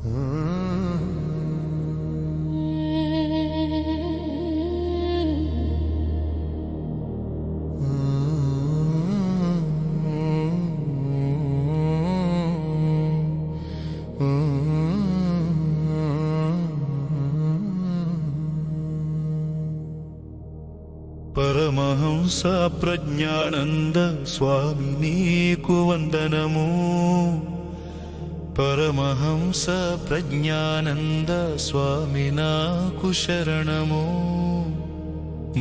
పరమహంస ప్రజ్ఞానంద స్వామి నీకు వందనము. పరమహంస ప్రజ్ఞానంద స్వామి నాకు శరణము.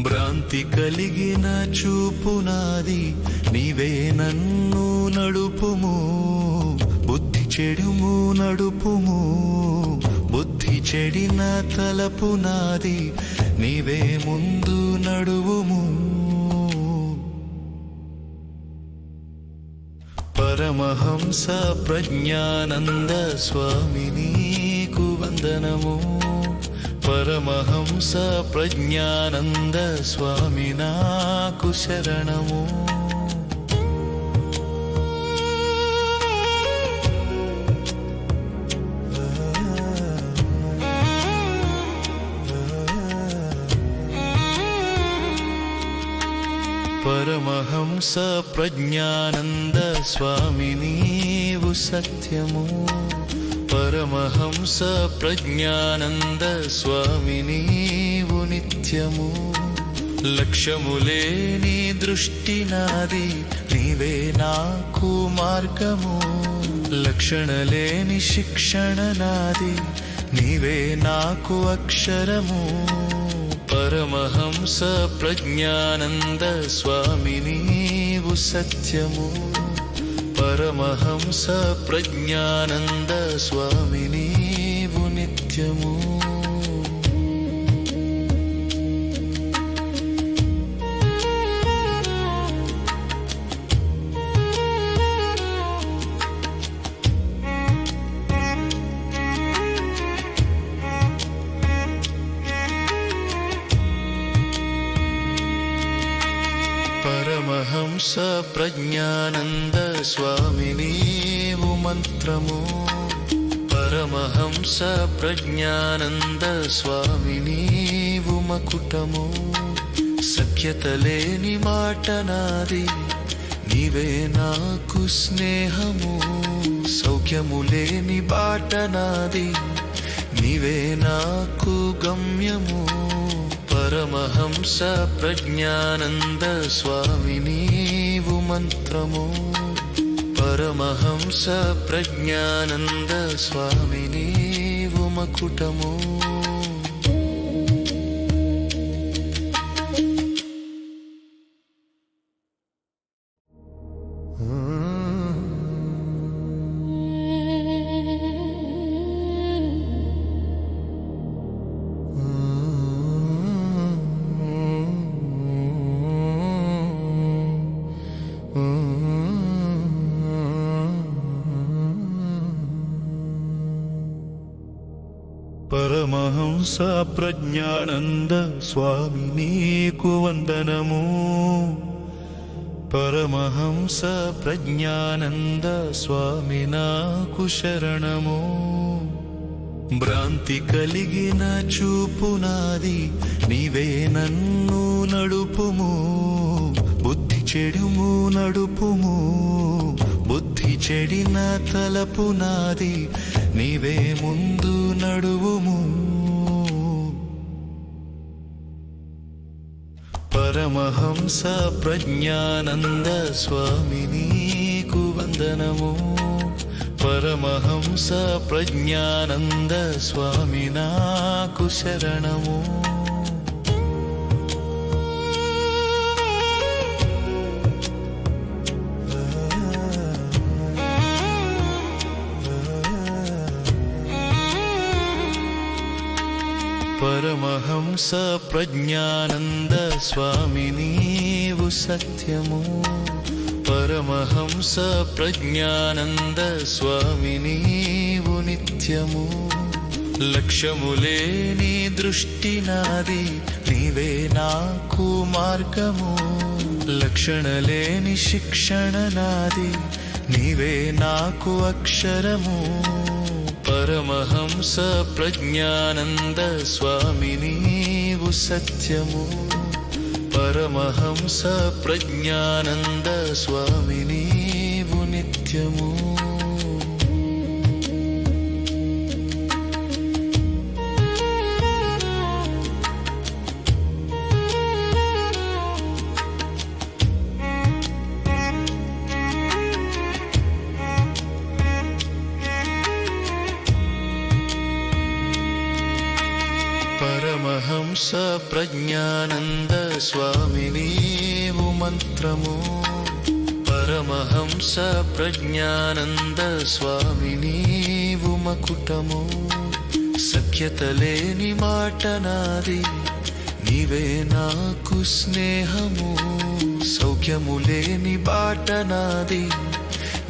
భ్రాంతి కలిగిన చూపునాది నీవే నన్ను నడుపుము. బుద్ధి చెడుము నడుపుము. బుద్ధి చెడిన తలపునాది నీవే ముందు నడువుము. పరమహంస ప్రజ్ఞానంద స్వామి నీకు వందనము. పరమహంస ప్రజ్ఞానంద స్వామి నాకు శరణము. పరమహంస ప్రజ్ఞానంద స్వామి నీవు సత్యము. పరమహంస ప్రజ్ఞానంద స్వామి నీవు నిత్యము. లక్ష్యములేని దృష్టి నాది నీవే నాకు మార్గము. లక్షణలేని శిక్షణ నాది నీవే నాకు అక్షరము. పరమహంస ప్రజ్ఞానంద స్వామి నీవు సత్యము పరమహంస ప్రజ్ఞానంద స్వామి నీవు నిత్యము పరమహంస ప్రజ్ఞానంద స్వామి నీవు మంత్రము. పరమహంస ప్రజ్ఞానంద స్వామి నీవు మకుటము. సఖ్యత లేని మాట నాది నీవే నాకు స్నేహము. సౌఖ్యము లేని బాట నాది నీవే నాకు గమ్యము. పరమహంస ప్రజ్ఞానంద స్వామి నీవు మంత్రము పరమహంస ప్రజ్ఞానంద స్వామి నీవు మకుటము పరమహంస ప్రజ్ఞానంద స్వామి నీకు వందనము. పరమహంస ప్రజ్ఞానంద స్వామి నాకు శరణము. భ్రాంతి కలిగిన చూపు నాది నీవే నన్ను నడుపుము. బుద్ధి చెడుము నడుపుము. బుద్ధి చెడిన తలపు నాది నీవే ముందు నడువుము. పరమహంస ప్రజ్ఞానంద స్వామి నీకు వందనము. పరమహంస ప్రజ్ఞానంద స్వామి నాకు శరణము. పరమహంస ప్రజ్ఞానంద స్వామి నీవు సత్యము పరమహంస ప్రజ్ఞానంద స్వామి నీవు నిత్యము లక్ష్యములే నీ దృష్టి నాది నీవే నాకు మార్గము లక్షణలేని శిక్షణ నాది నీవే నాకు అక్షరము పరమహంస ప్రజ్ఞానంద స్వామి నీవు సత్యము. పరమహంస ప్రజ్ఞానంద స్వామి నీవు నిత్యము. పరమహంస ప్రజ్ఞానంద స్వామి మంత్రము. పరమహంస ప్రజ్ఞానంద స్వామి నీవు మకుటము. సఖ్యత మాట నాది నీవే నాకు స్నేహము. సౌఖ్యము లేని బాట నాది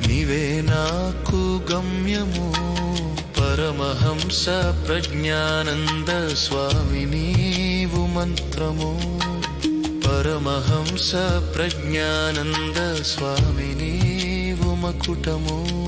నీవే నాకు గమ్యము. పరమహంస ప్రజ్ఞానంద స్వామి నీవు మంత్రము. పరమహంస ప్రజ్ఞానంద స్వామి నీవు మకుటము.